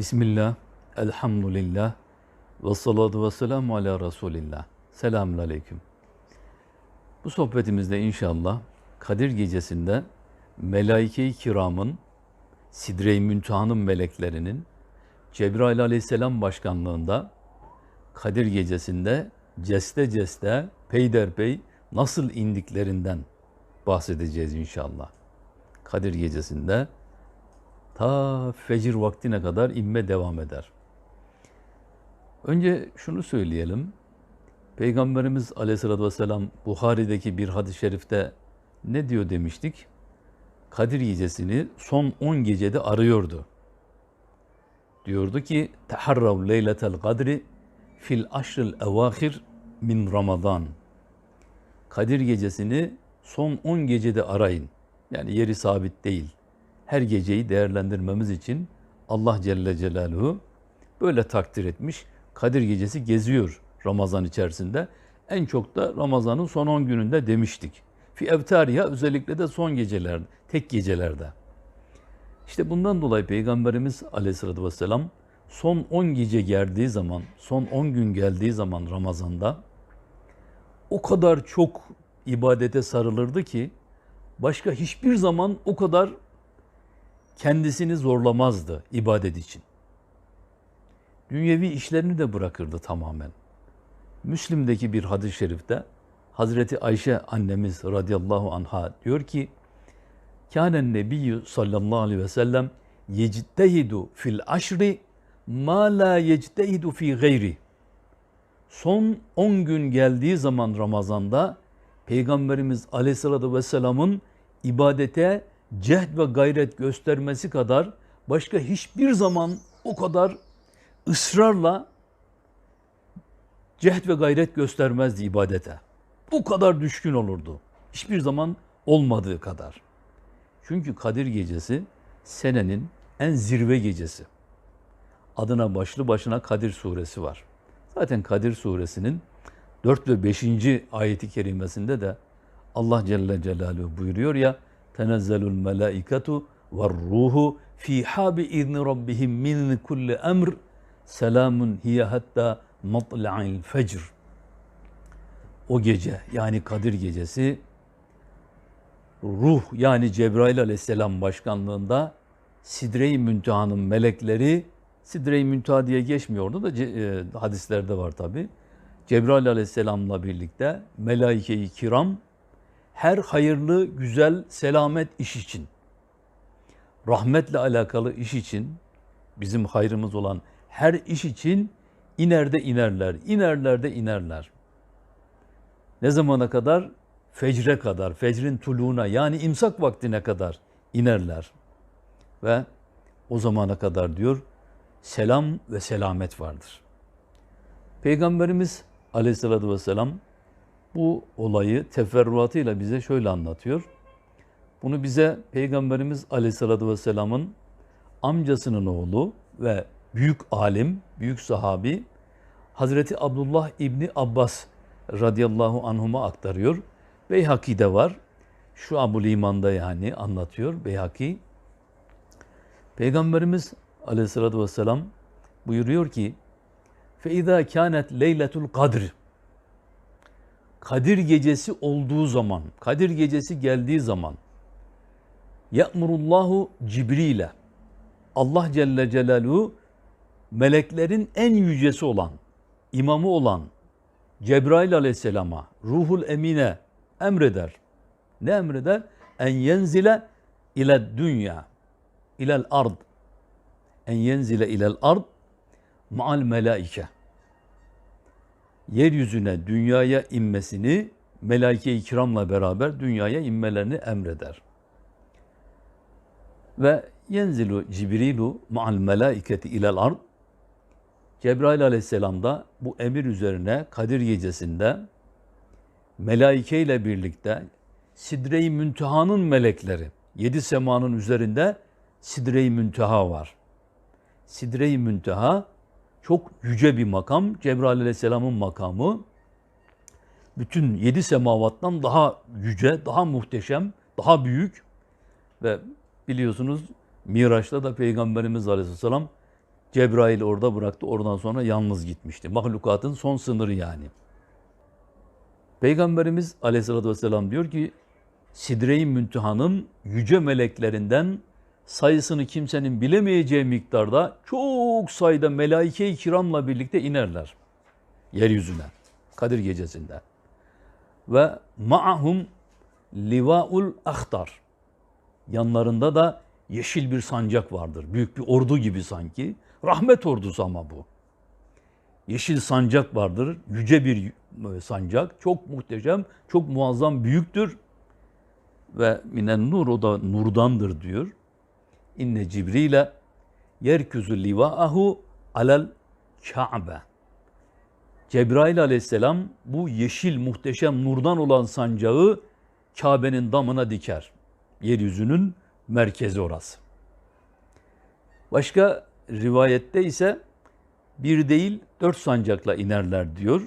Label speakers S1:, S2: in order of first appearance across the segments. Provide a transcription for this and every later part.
S1: Bismillah, elhamdülillah, ve salatu ve selamu ala Resulillah. Selamun aleyküm. Bu sohbetimizde inşallah Kadir Gecesi'nde Melaike-i Kiram'ın, Sidre-i Müntaha'nın meleklerinin Cebrail aleyhisselam başkanlığında Kadir Gecesi'nde ceste ceste, peyderpey nasıl indiklerinden bahsedeceğiz inşallah. Kadir Gecesi'nde ta fecir vaktine kadar inme devam eder. Önce şunu söyleyelim. Peygamberimiz aleyhissalatü vesselam Buhari'deki bir hadis-i şerifte ne diyor demiştik? Kadir gecesini son 10 gecede arıyordu. Diyordu ki teharrav leyletel kadri fil aşril evahir min Ramazan. Kadir gecesini son 10 gecede arayın. Yani yeri sabit değil. Her geceyi değerlendirmemiz için Allah Celle Celaluhu böyle takdir etmiş. Kadir gecesi geziyor Ramazan içerisinde. En çok da Ramazan'ın son 10 gününde demiştik. Fi evtariha özellikle de son gecelerde, tek gecelerde. İşte bundan dolayı Peygamberimiz Aleyhisselatü Vesselam son 10 gece geldiği zaman, son 10 gün geldiği zaman Ramazan'da o kadar çok ibadete sarılırdı ki başka hiçbir zaman o kadar kendisini zorlamazdı ibadet için. Dünyevi işlerini de bırakırdı tamamen. Müslim'deki bir hadis-i şerifte Hazreti Ayşe annemiz radıyallahu anha diyor ki Kânen nebiyyü sallallahu aleyhi ve sellem yectehidu fil aşri ma la yectehidu fi gayri. Son 10 gün geldiği zaman Ramazan'da Peygamberimiz aleyhissalatü vesselamın ibadete cehd ve gayret göstermesi kadar başka hiçbir zaman o kadar ısrarla cehd ve gayret göstermezdi ibadete. Bu kadar düşkün olurdu. Hiçbir zaman olmadığı kadar. Çünkü Kadir Gecesi senenin en zirve gecesi. Adına başlı başına Kadir Suresi var. Zaten Kadir Suresinin 4 ve 5. ayeti kerimesinde de Allah Celle Celaluhu buyuruyor ya tenezzelul melaiketu ve ruhu fiha bi izni rabbihim min kulli emr selamun hiye hatta matla'il fecr. O gece yani Kadir gecesi ruh yani Cebrail aleyhisselam başkanlığında Sidre-i Münteha'nın melekleri Sidre-i Münteha diye geçmiyordu da e, hadislerde var tabi. Cebrail aleyhisselamla birlikte melaike-i kiram her hayırlı, güzel, selamet iş için, rahmetle alakalı iş için, bizim hayrımız olan her iş için inerde inerler, inerler de inerler. Ne zamana kadar? Fecre kadar, fecrin tuluğuna yani imsak vaktine kadar inerler. Ve o zamana kadar diyor selam ve selamet vardır. Peygamberimiz aleyhissalatü vesselam bu olayı teferruatıyla bize şöyle anlatıyor. Bunu bize Peygamberimiz Aleyhisselatü Vesselam'ın amcasının oğlu ve büyük alim, büyük sahabi Hazreti Abdullah İbni Abbas radıyallahu anhuma aktarıyor. Beyhaki'de var. Şu Abu Liman'da yani anlatıyor Beyhaki. Peygamberimiz Aleyhisselatü Vesselam buyuruyor ki فَاِذَا كَانَتْ لَيْلَةُ الْقَدْرِ Kadir gecesi olduğu zaman, Kadir gecesi geldiği zaman Ya'murullahu Cibril'e Allah Celle Celaluhu meleklerin en yücesi olan, imamı olan Cebrail Aleyhisselam'a, Ruhul Emine emreder. Ne emreder? En yenzile ile dünya, ilel ard. En yenzile ilel ard ma'al melaike yeryüzüne, dünyaya inmesini melaike-i kiramla beraber dünyaya inmelerini emreder. Ve yenzilu Cibrilu ma'al melaiketi ilel ard Cebrail aleyhisselam da bu emir üzerine Kadir gecesinde melaike ile birlikte Sidre-i Münteha'nın melekleri, yedi semanın üzerinde Sidre-i Münteha var. Sidre-i Münteha çok yüce bir makam. Cebrail aleyhisselamın makamı bütün yedi semavattan daha yüce, daha muhteşem, daha büyük ve biliyorsunuz Miraç'ta da Peygamberimiz aleyhisselam Cebrail orada bıraktı. Oradan sonra yalnız gitmişti. Mahlukatın son sınırı yani. Peygamberimiz aleyhissalatü vesselam diyor ki Sidre-i Münteha'nın yüce meleklerinden sayısını kimsenin bilemeyeceği miktarda çok sayıda melaike-i kiramla birlikte inerler yeryüzüne Kadir gecesinde. Ve ma'ahum livaul ahtar. Yanlarında da yeşil bir sancak vardır. Büyük bir ordu gibi sanki. Rahmet ordusu ama bu. Yeşil sancak vardır. Yüce bir e, sancak. Çok muhteşem, çok muazzam, büyüktür. Ve minen nur o da nurdandır diyor. İnne Cibril'e yerküzü livaahu alel Ka'be. Cebrail aleyhisselam bu yeşil muhteşem nurdan olan sancağı Kabe'nin damına diker. Yeryüzünün merkezi orası. Başka rivayette ise bir değil dört sancakla inerler diyor.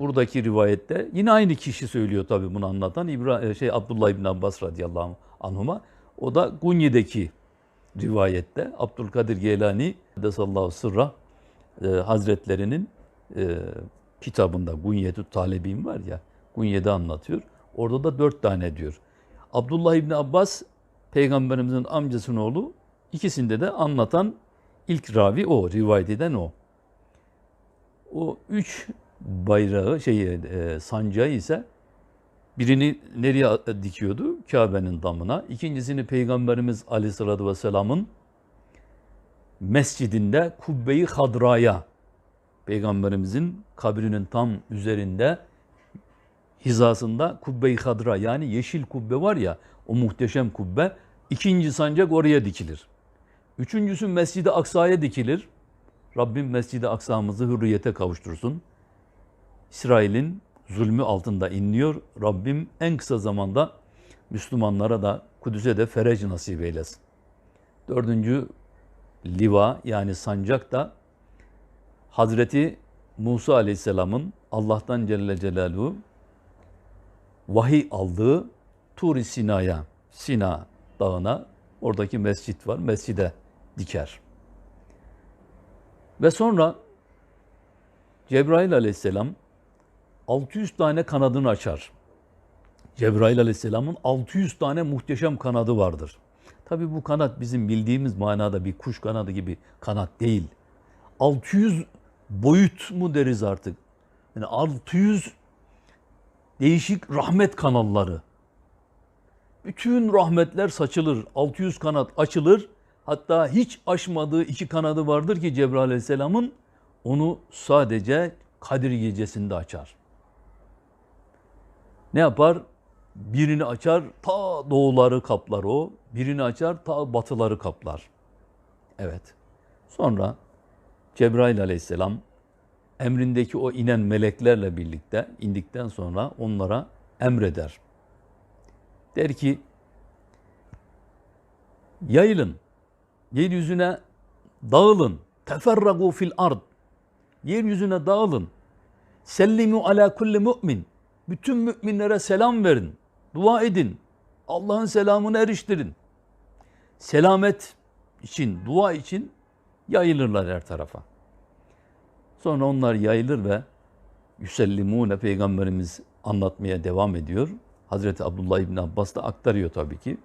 S1: Buradaki rivayette yine aynı kişi söylüyor tabii bunu anlatan İbra şey Abdullah İbn Abbas radıyallahu anhuma. O da Gunye'deki rivayette Abdülkadir Geylani sallallahu sırra e, Hazretlerinin e, kitabında Gunyetü Talebin var ya Gunye'de anlatıyor. Orada da dört tane diyor. Abdullah İbni Abbas peygamberimizin amcasının oğlu ikisinde de anlatan ilk ravi o, rivayet eden o. O üç bayrağı, şey, e, sancağı ise birini nereye dikiyordu? Kabe'nin damına. İkincisini Peygamberimiz Aleyhisselatü Vesselam'ın mescidinde Kubbe-i Hadra'ya, Peygamberimizin kabrinin tam üzerinde hizasında Kubbe-i Hadra yani yeşil kubbe var ya o muhteşem kubbe. ikinci sancak oraya dikilir. Üçüncüsü Mescid-i Aksa'ya dikilir. Rabbim Mescid-i Aksa'mızı hürriyete kavuştursun. İsrail'in zulmü altında inliyor. Rabbim en kısa zamanda Müslümanlara da Kudüs'e de ferec nasip eylesin. Dördüncü liva yani sancak da Hazreti Musa Aleyhisselam'ın Allah'tan Celle Celaluhu vahiy aldığı Tur-i Sina'ya, Sina dağına oradaki mescit var. Mescide diker. Ve sonra Cebrail aleyhisselam 600 tane kanadını açar. Cebrail aleyhisselamın 600 tane muhteşem kanadı vardır. Tabi bu kanat bizim bildiğimiz manada bir kuş kanadı gibi kanat değil. 600 boyut mu deriz artık? Yani 600 değişik rahmet kanalları. Bütün rahmetler saçılır. 600 kanat açılır. Hatta hiç aşmadığı iki kanadı vardır ki Cebrail Aleyhisselam'ın onu sadece Kadir gecesinde açar. Ne yapar? Birini açar, ta doğuları kaplar o. Birini açar, ta batıları kaplar. Evet. Sonra Cebrail aleyhisselam emrindeki o inen meleklerle birlikte indikten sonra onlara emreder. Der ki, yayılın, yeryüzüne dağılın, teferragu fil ard, yeryüzüne dağılın, sellimu ala kulli mümin, bütün müminlere selam verin, dua edin, Allah'ın selamını eriştirin. Selamet için, dua için yayılırlar her tarafa. Sonra onlar yayılır ve yüsellimune peygamberimiz anlatmaya devam ediyor. Hazreti Abdullah İbni Abbas da aktarıyor tabii ki.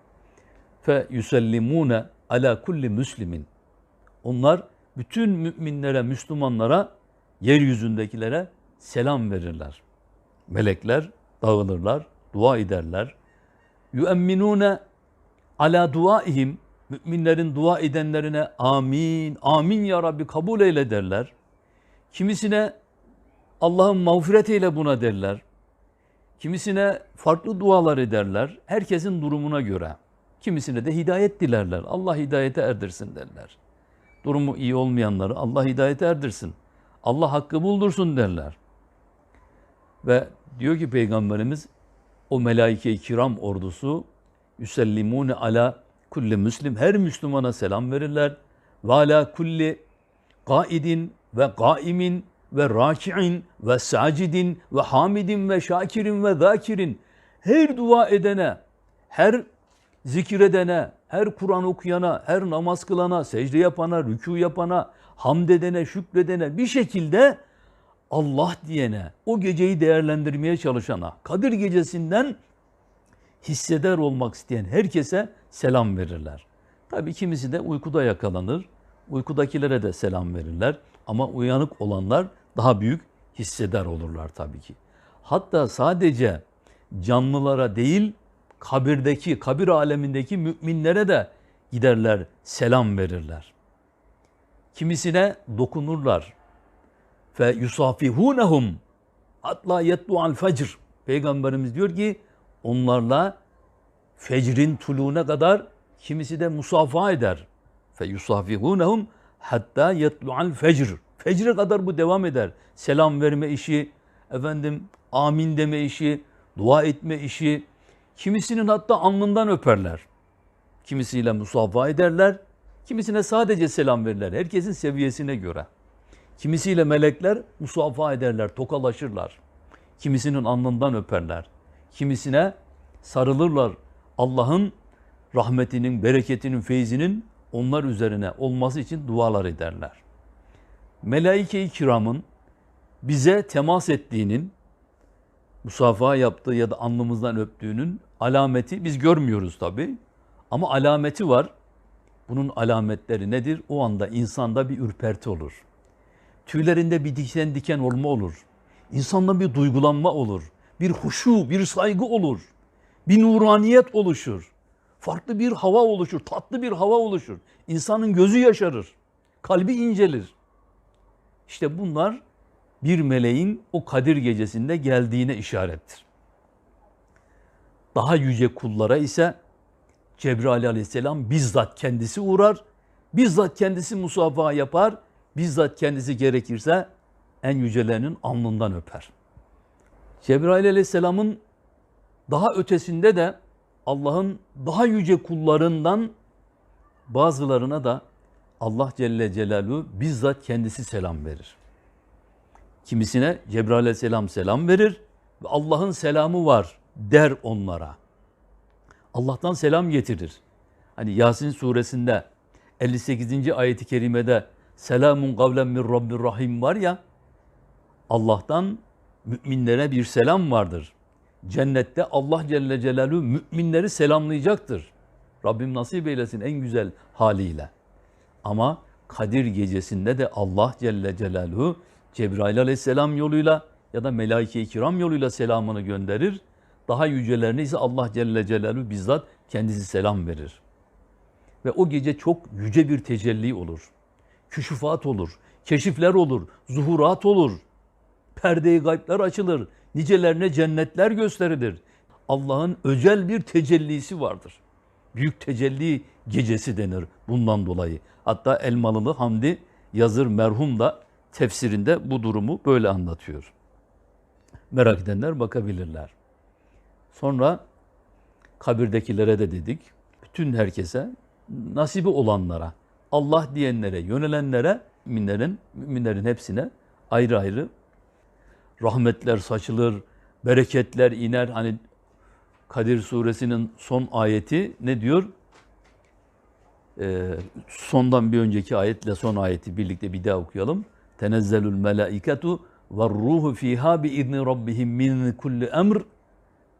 S1: Fe yüsellimune ala kulli müslimin. Onlar bütün müminlere, Müslümanlara, yeryüzündekilere selam verirler. Melekler dağılırlar, dua ederler. Yuemminune ala duaihim müminlerin dua edenlerine amin, amin ya Rabbi kabul eyle derler. Kimisine Allah'ın mağfiret eyle buna derler. Kimisine farklı dualar ederler. Herkesin durumuna göre. Kimisine de hidayet dilerler. Allah hidayete erdirsin derler. Durumu iyi olmayanları Allah hidayete erdirsin. Allah hakkı buldursun derler. Ve diyor ki Peygamberimiz o melaike-i kiram ordusu yüsellimune ala kulli müslim her Müslümana selam verirler. Ve ala kulli kaidin ve kaimin ve raki'in ve sacidin ve hamidin ve şakirin ve zakirin her dua edene, her zikredene, her Kur'an okuyana, her namaz kılana, secde yapana, rükû yapana, hamd edene, şükredene bir şekilde Allah diyene, o geceyi değerlendirmeye çalışana, Kadir gecesinden hisseder olmak isteyen herkese selam verirler. Tabii kimisi de uykuda yakalanır. Uykudakilere de selam verirler. Ama uyanık olanlar daha büyük hisseder olurlar tabii ki. Hatta sadece canlılara değil, kabirdeki, kabir alemindeki müminlere de giderler, selam verirler. Kimisine dokunurlar. Fe yusafihunhum atla yetlu'al fecr. Peygamberimiz diyor ki onlarla fecrin tuluğuna kadar kimisi de musafa eder. Fe yusafihunhum hatta yetlu'al fecr. Fecre kadar bu devam eder. Selam verme işi, efendim amin deme işi, dua etme işi. Kimisinin hatta alnından öperler. Kimisiyle musafa ederler. Kimisine sadece selam verirler. Herkesin seviyesine göre. Kimisiyle melekler musafa ederler, tokalaşırlar. Kimisinin alnından öperler. Kimisine sarılırlar. Allah'ın rahmetinin, bereketinin, feyzinin onlar üzerine olması için dualar ederler. Melaike-i kiramın bize temas ettiğinin, musafaha yaptığı ya da alnımızdan öptüğünün alameti biz görmüyoruz tabi. Ama alameti var. Bunun alametleri nedir? O anda insanda bir ürperti olur. Tüylerinde bir diken diken olma olur. İnsanda bir duygulanma olur. Bir huşu, bir saygı olur. Bir nuraniyet oluşur. Farklı bir hava oluşur, tatlı bir hava oluşur. İnsanın gözü yaşarır, kalbi incelir. İşte bunlar bir meleğin o Kadir gecesinde geldiğine işarettir. Daha yüce kullara ise Cebrail aleyhisselam bizzat kendisi uğrar, bizzat kendisi musafaha yapar, bizzat kendisi gerekirse en yücelerinin alnından öper. Cebrail aleyhisselamın daha ötesinde de Allah'ın daha yüce kullarından bazılarına da Allah Celle Celaluhu bizzat kendisi selam verir. Kimisine Cebrail aleyhisselam selam verir ve Allah'ın selamı var der onlara. Allah'tan selam getirir. Hani Yasin suresinde 58. ayeti kerimede selamun kavlen min rabbir rahim var ya Allah'tan müminlere bir selam vardır. Cennette Allah Celle Celaluhu müminleri selamlayacaktır. Rabbim nasip eylesin en güzel haliyle. Ama Kadir gecesinde de Allah Celle Celaluhu Cebrail aleyhisselam yoluyla ya da melaike-i kiram yoluyla selamını gönderir. Daha yücelerine ise Allah Celle Celaluhu bizzat kendisi selam verir. Ve o gece çok yüce bir tecelli olur. Küşufat olur, keşifler olur, zuhurat olur. Perde-i açılır, nicelerine cennetler gösterilir. Allah'ın özel bir tecellisi vardır. Büyük tecelli gecesi denir bundan dolayı. Hatta Elmalılı Hamdi Yazır merhum da tefsirinde bu durumu böyle anlatıyor. Merak edenler bakabilirler. Sonra kabirdekilere de dedik. Bütün herkese, nasibi olanlara, Allah diyenlere, yönelenlere, müminlerin, müminlerin hepsine ayrı ayrı rahmetler saçılır, bereketler iner. Hani Kadir suresinin son ayeti ne diyor? Ee, sondan bir önceki ayetle son ayeti birlikte bir daha okuyalım. Tenezzelül melaiketu ve ruhu fiha bi izni rabbihim min kulli emr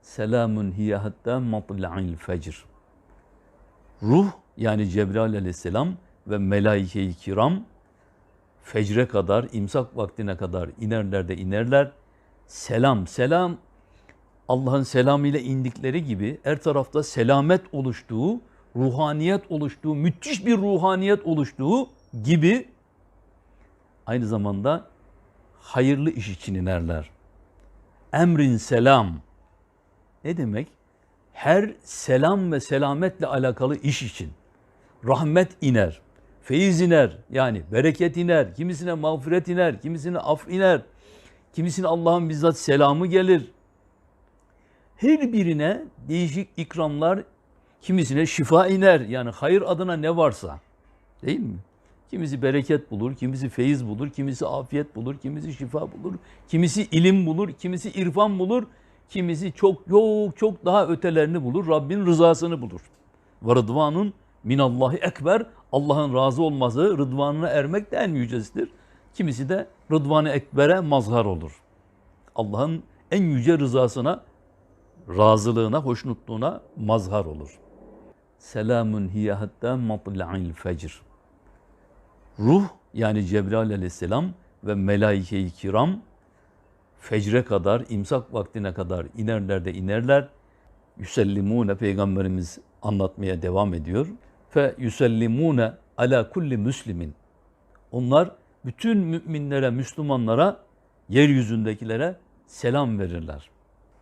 S1: selamun hiye hatta matla'il fecr. Ruh yani Cebrail aleyhisselam ve melaike-i kiram fecre kadar, imsak vaktine kadar inerler de inerler. Selam, selam Allah'ın selamıyla indikleri gibi her tarafta selamet oluştuğu, ruhaniyet oluştuğu, müthiş bir ruhaniyet oluştuğu gibi aynı zamanda hayırlı iş için inerler. Emrin selam. Ne demek? Her selam ve selametle alakalı iş için. Rahmet iner, feyiz iner, yani bereket iner, kimisine mağfiret iner, kimisine af iner, kimisine Allah'ın bizzat selamı gelir. Her birine değişik ikramlar, kimisine şifa iner, yani hayır adına ne varsa. Değil mi? Kimisi bereket bulur, kimisi feyiz bulur, kimisi afiyet bulur, kimisi şifa bulur, kimisi ilim bulur, kimisi irfan bulur, kimisi çok çok çok daha ötelerini bulur, Rabbin rızasını bulur. ve rıdvanun minallahi ekber. Allah'ın razı olması, rıdvanına ermek de en yücesidir. Kimisi de rıdvanı ekbere mazhar olur. Allah'ın en yüce rızasına, razılığına, hoşnutluğuna mazhar olur. Selamun hiye hatta matla'il fecr. Ruh yani Cebrail aleyhisselam ve melaike-i kiram fecre kadar, imsak vaktine kadar inerler de inerler. Yüsellimune peygamberimiz anlatmaya devam ediyor. Fe yüsellimune ala kulli müslimin. Onlar bütün müminlere, Müslümanlara, yeryüzündekilere selam verirler.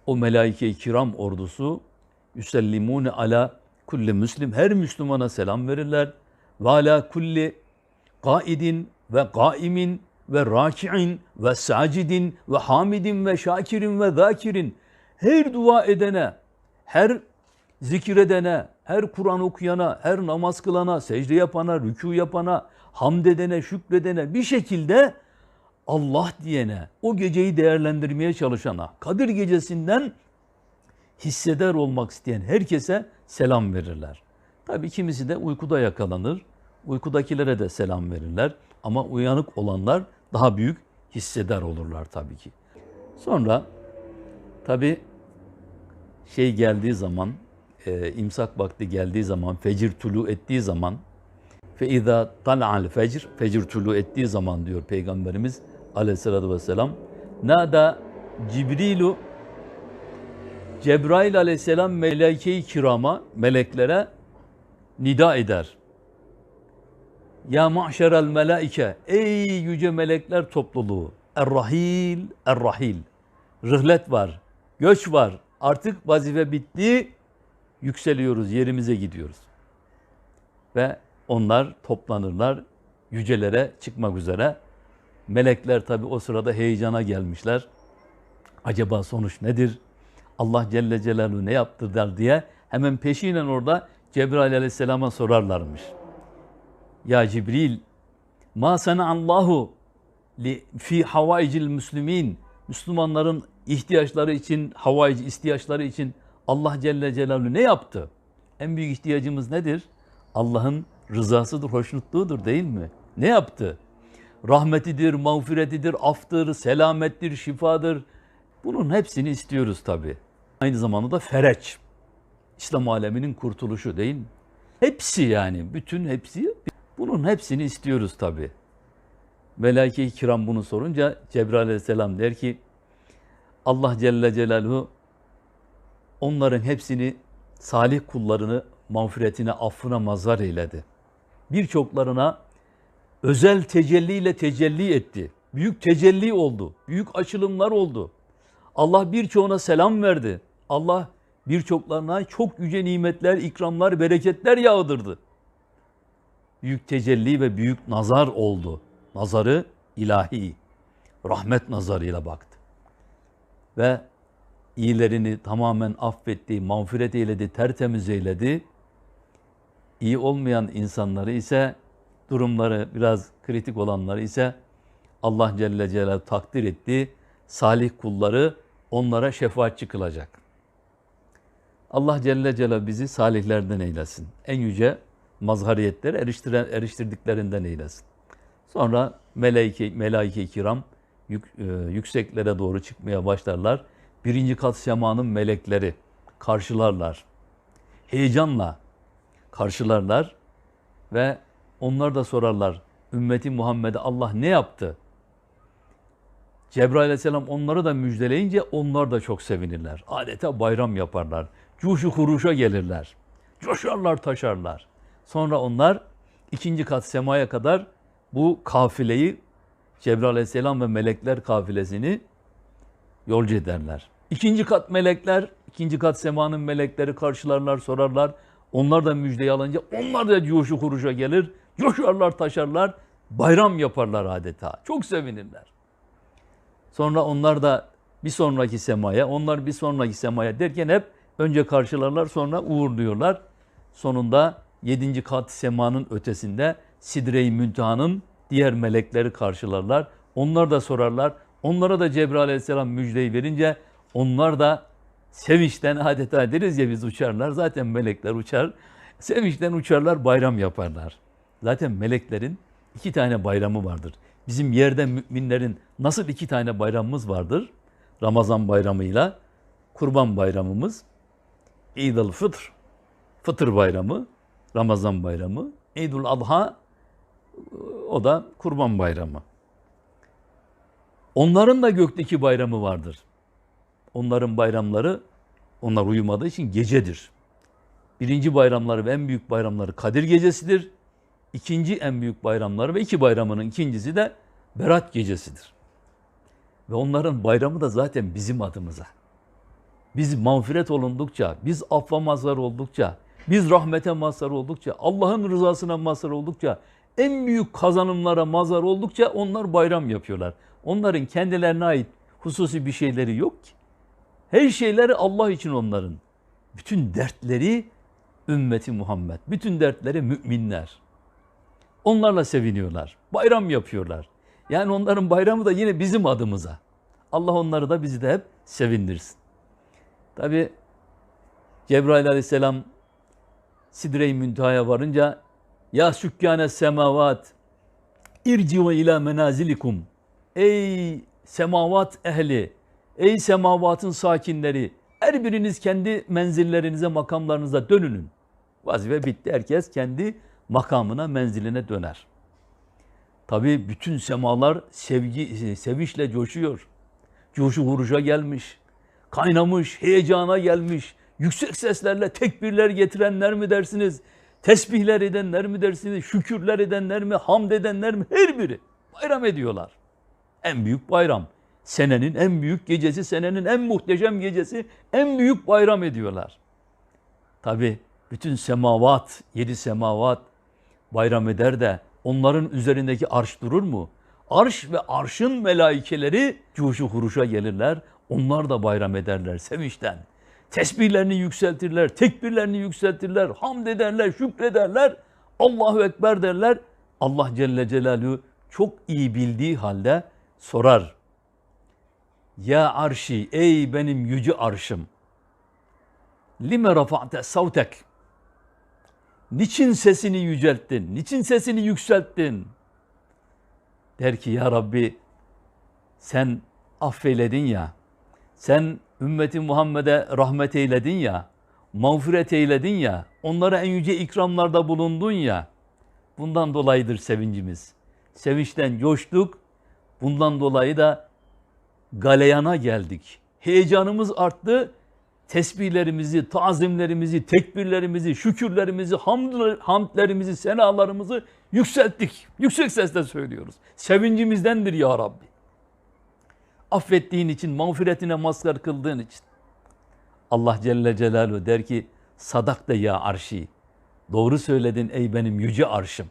S1: O melaike-i kiram ordusu yüsellimune ala kulli müslim her Müslümana selam verirler. Ve ala kulli kaidin ve kaimin ve raki'in ve sacidin ve hamidin ve şakirin ve zakirin her dua edene, her zikredene, her Kur'an okuyana, her namaz kılana, secde yapana, rükû yapana, hamd edene, şükredene bir şekilde Allah diyene, o geceyi değerlendirmeye çalışana, Kadir gecesinden hisseder olmak isteyen herkese selam verirler. Tabii kimisi de uykuda yakalanır. Uykudakilere de selam verirler. Ama uyanık olanlar daha büyük hisseder olurlar tabii ki. Sonra tabii şey geldiği zaman, e, imsak vakti geldiği zaman, fecir tulu ettiği zaman fe izâ tal'al fecr, fecir tulu ettiği zaman diyor Peygamberimiz aleyhissalatü vesselam nada Cibrilu Cebrail aleyhisselam melaike-i kirama, meleklere nida eder. Ya ma'şerel melaike, ey yüce melekler topluluğu, er-rahil, er-rahil. Rıhlet var, göç var, artık vazife bitti, yükseliyoruz, yerimize gidiyoruz. Ve onlar toplanırlar, yücelere çıkmak üzere. Melekler tabi o sırada heyecana gelmişler. Acaba sonuç nedir? Allah Celle Celaluhu ne yaptı der diye hemen peşinen orada Cebrail Aleyhisselam'a sorarlarmış. Ya Cibril, ma Allahu li fi havaicil müslimin. Müslümanların ihtiyaçları için, havaic ihtiyaçları için Allah Celle Celaluhu ne yaptı? En büyük ihtiyacımız nedir? Allah'ın rızasıdır, hoşnutluğudur değil mi? Ne yaptı? Rahmetidir, mağfiretidir, aftır, selamettir, şifadır. Bunun hepsini istiyoruz tabi. Aynı zamanda da fereç. İslam aleminin kurtuluşu değil mi? Hepsi yani, bütün hepsi. Bunun hepsini istiyoruz tabi. Melaike-i kiram bunu sorunca Cebrail aleyhisselam der ki Allah Celle Celaluhu onların hepsini salih kullarını mağfiretine, affına mazhar eyledi. Birçoklarına özel tecelliyle tecelli etti. Büyük tecelli oldu. Büyük açılımlar oldu. Allah birçoğuna selam verdi. Allah birçoklarına çok yüce nimetler, ikramlar, bereketler yağdırdı. Büyük tecelli ve büyük nazar oldu. Nazarı ilahi, rahmet nazarıyla baktı. Ve iyilerini tamamen affetti, mağfiret eyledi, tertemiz eyledi. İyi olmayan insanları ise, durumları biraz kritik olanları ise Allah Celle Celaluhu takdir etti. Salih kulları onlara şefaatçi kılacak. Allah Celle Celaluhu bizi salihlerden eylesin. En yüce mazhariyetleri eriştiren, eriştirdiklerinden eylesin. Sonra melaike, melaike kiram yük, e, yükseklere doğru çıkmaya başlarlar. Birinci kat semanın melekleri karşılarlar. Heyecanla karşılarlar ve onlar da sorarlar. Ümmeti Muhammed'e Allah ne yaptı? Cebrail aleyhisselam onları da müjdeleyince onlar da çok sevinirler. Adeta bayram yaparlar. Cuşu kuruşa gelirler. Coşarlar taşarlar. Sonra onlar ikinci kat semaya kadar bu kafileyi Cebrail aleyhisselam ve melekler kafilesini yolcu ederler. İkinci kat melekler, ikinci kat semanın melekleri karşılarlar, sorarlar. Onlar da müjdeyi alınca onlar da coşu kuruşa gelir. Coşarlar, taşarlar, bayram yaparlar adeta. Çok sevinirler. Sonra onlar da bir sonraki semaya, onlar bir sonraki semaya derken hep önce karşılarlar sonra uğurluyorlar. Sonunda yedinci kat semanın ötesinde Sidre-i Münteha'nın diğer melekleri karşılarlar. Onlar da sorarlar. Onlara da Cebrail aleyhisselam müjdeyi verince onlar da sevinçten adeta deriz ya biz uçarlar. Zaten melekler uçar. Sevinçten uçarlar, bayram yaparlar. Zaten meleklerin iki tane bayramı vardır. Bizim yerde müminlerin nasıl iki tane bayramımız vardır? Ramazan bayramıyla Kurban bayramımız, İdül Fıtr, Fıtır bayramı, Ramazan bayramı, İdül Adha, o da Kurban bayramı. Onların da gökteki bayramı vardır. Onların bayramları, onlar uyumadığı için gecedir. Birinci bayramları ve en büyük bayramları Kadir Gecesi'dir. İkinci en büyük bayramları ve iki bayramının ikincisi de Berat Gecesi'dir. Ve onların bayramı da zaten bizim adımıza. Biz mağfiret olundukça, biz affa mazhar oldukça, biz rahmete mazhar oldukça, Allah'ın rızasına mazhar oldukça, en büyük kazanımlara mazhar oldukça onlar bayram yapıyorlar. Onların kendilerine ait hususi bir şeyleri yok ki. Her şeyleri Allah için onların. Bütün dertleri ümmeti Muhammed. Bütün dertleri müminler. Onlarla seviniyorlar. Bayram yapıyorlar. Yani onların bayramı da yine bizim adımıza. Allah onları da bizi de hep sevindirsin. Tabi Cebrail aleyhisselam Sidre-i Münteha'ya varınca Ya sükkâne semavat irciu ila menazilikum Ey semavat ehli, ey semavatın sakinleri, her biriniz kendi menzillerinize, makamlarınıza dönünün. Vazife bitti. Herkes kendi makamına, menziline döner. Tabi bütün semalar sevgi, sevinçle coşuyor. Coşu huruşa gelmiş, kaynamış, heyecana gelmiş. Yüksek seslerle tekbirler getirenler mi dersiniz? Tesbihler edenler mi dersiniz? Şükürler edenler mi? Hamd edenler mi? Her biri bayram ediyorlar. En büyük bayram. Senenin en büyük gecesi, senenin en muhteşem gecesi, en büyük bayram ediyorlar. Tabi bütün semavat, yedi semavat bayram eder de onların üzerindeki arş durur mu? Arş ve arşın melaikeleri cuşu huruşa gelirler. Onlar da bayram ederler sevinçten. Tesbihlerini yükseltirler, tekbirlerini yükseltirler, hamd ederler, şükrederler. Allahu Ekber derler. Allah Celle Celaluhu çok iyi bildiği halde sorar. Ya arşi ey benim yüce arşım. Lime rafa'te savtek. Niçin sesini yücelttin? Niçin sesini yükselttin? Der ki ya Rabbi sen affeyledin ya. Sen ümmeti Muhammed'e rahmet eyledin ya. Mağfiret eyledin ya. Onlara en yüce ikramlarda bulundun ya. Bundan dolayıdır sevincimiz. Sevinçten coştuk. Bundan dolayı da galeyana geldik. Heyecanımız arttı. Tesbihlerimizi, tazimlerimizi, tekbirlerimizi, şükürlerimizi, hamd, hamdlerimizi, senalarımızı yükselttik. Yüksek sesle söylüyoruz. Sevincimizdendir ya Rabbi. Affettiğin için, mağfiretine mazhar kıldığın için. Allah Celle Celaluhu der ki, sadak da ya arşi. Doğru söyledin ey benim yüce arşım.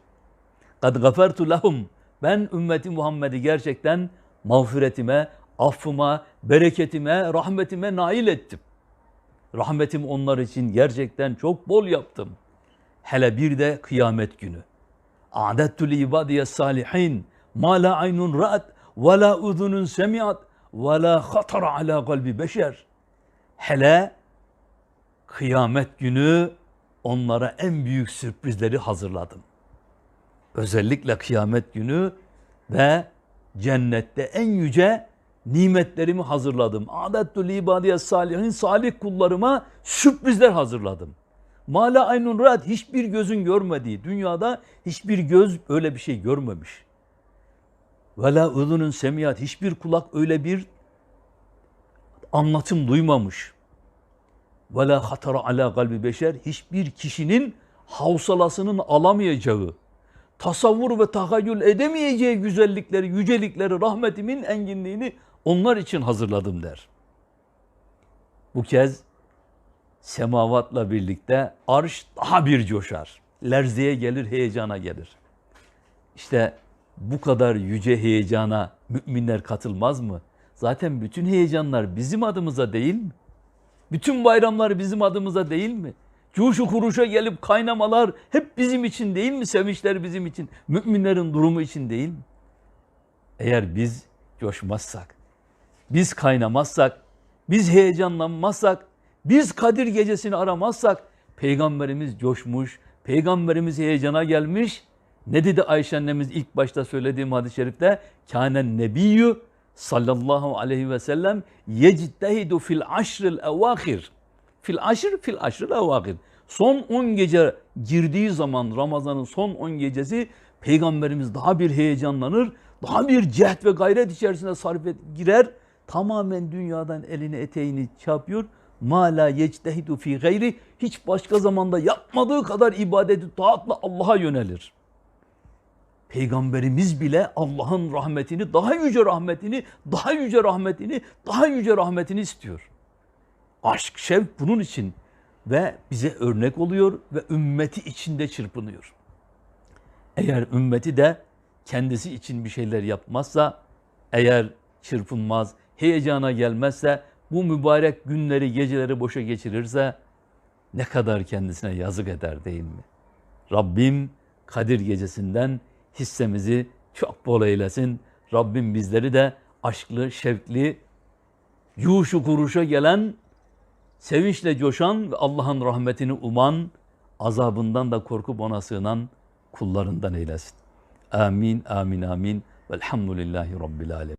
S1: Kad gafertu lahum. Ben ümmeti Muhammed'i gerçekten mağfiretime, affıma, bereketime, rahmetime nail ettim. Rahmetim onlar için gerçekten çok bol yaptım. Hele bir de kıyamet günü. A'dettu li ibadiye salihin ma la aynun ra'at ve la uzunun semiat ve la hatara ala kalbi beşer. Hele kıyamet günü onlara en büyük sürprizleri hazırladım. Özellikle kıyamet günü ve cennette en yüce nimetlerimi hazırladım. Adettu li ibadiye salihin salih kullarıma sürprizler hazırladım. Mala aynun rahat hiçbir gözün görmediği dünyada hiçbir göz öyle bir şey görmemiş. Ve la udunun semiyat hiçbir kulak öyle bir anlatım duymamış. Ve la hatara ala kalbi beşer hiçbir kişinin havsalasının alamayacağı, tasavvur ve tahayyül edemeyeceği güzellikleri, yücelikleri, rahmetimin enginliğini onlar için hazırladım der. Bu kez semavatla birlikte arş daha bir coşar. Lerzeye gelir, heyecana gelir. İşte bu kadar yüce heyecana müminler katılmaz mı? Zaten bütün heyecanlar bizim adımıza değil mi? Bütün bayramlar bizim adımıza değil mi? Cuşu kuruşa gelip kaynamalar hep bizim için değil mi? Sevinçler bizim için, müminlerin durumu için değil mi? Eğer biz coşmazsak, biz kaynamazsak, biz heyecanlanmazsak, biz Kadir gecesini aramazsak, Peygamberimiz coşmuş, Peygamberimiz heyecana gelmiş. Ne dedi Ayşe annemiz ilk başta söylediğim hadis-i şerifte? Kânen nebiyyü sallallahu aleyhi ve sellem yectehidu fil aşril evâhir. Fil aşr fil aşril evâhir. Son 10 gece girdiği zaman Ramazan'ın son 10 gecesi Peygamberimiz daha bir heyecanlanır, daha bir cehd ve gayret içerisine sarf et, girer. Tamamen dünyadan elini eteğini çarpıyor. Ma la yectehidu fi gayri hiç başka zamanda yapmadığı kadar ibadeti taatla Allah'a yönelir. Peygamberimiz bile Allah'ın rahmetini, daha yüce rahmetini, daha yüce rahmetini, daha yüce rahmetini istiyor. Aşk, şevk bunun için ve bize örnek oluyor ve ümmeti içinde çırpınıyor. Eğer ümmeti de kendisi için bir şeyler yapmazsa, eğer çırpınmaz, heyecana gelmezse, bu mübarek günleri, geceleri boşa geçirirse ne kadar kendisine yazık eder değil mi? Rabbim Kadir gecesinden hissemizi çok bol eylesin. Rabbim bizleri de aşklı, şevkli, yuşu kuruşa gelen, sevinçle coşan ve Allah'ın rahmetini uman, azabından da korkup ona sığınan kullarından eylesin. Amin, amin, amin. Velhamdülillahi Rabbil alemin.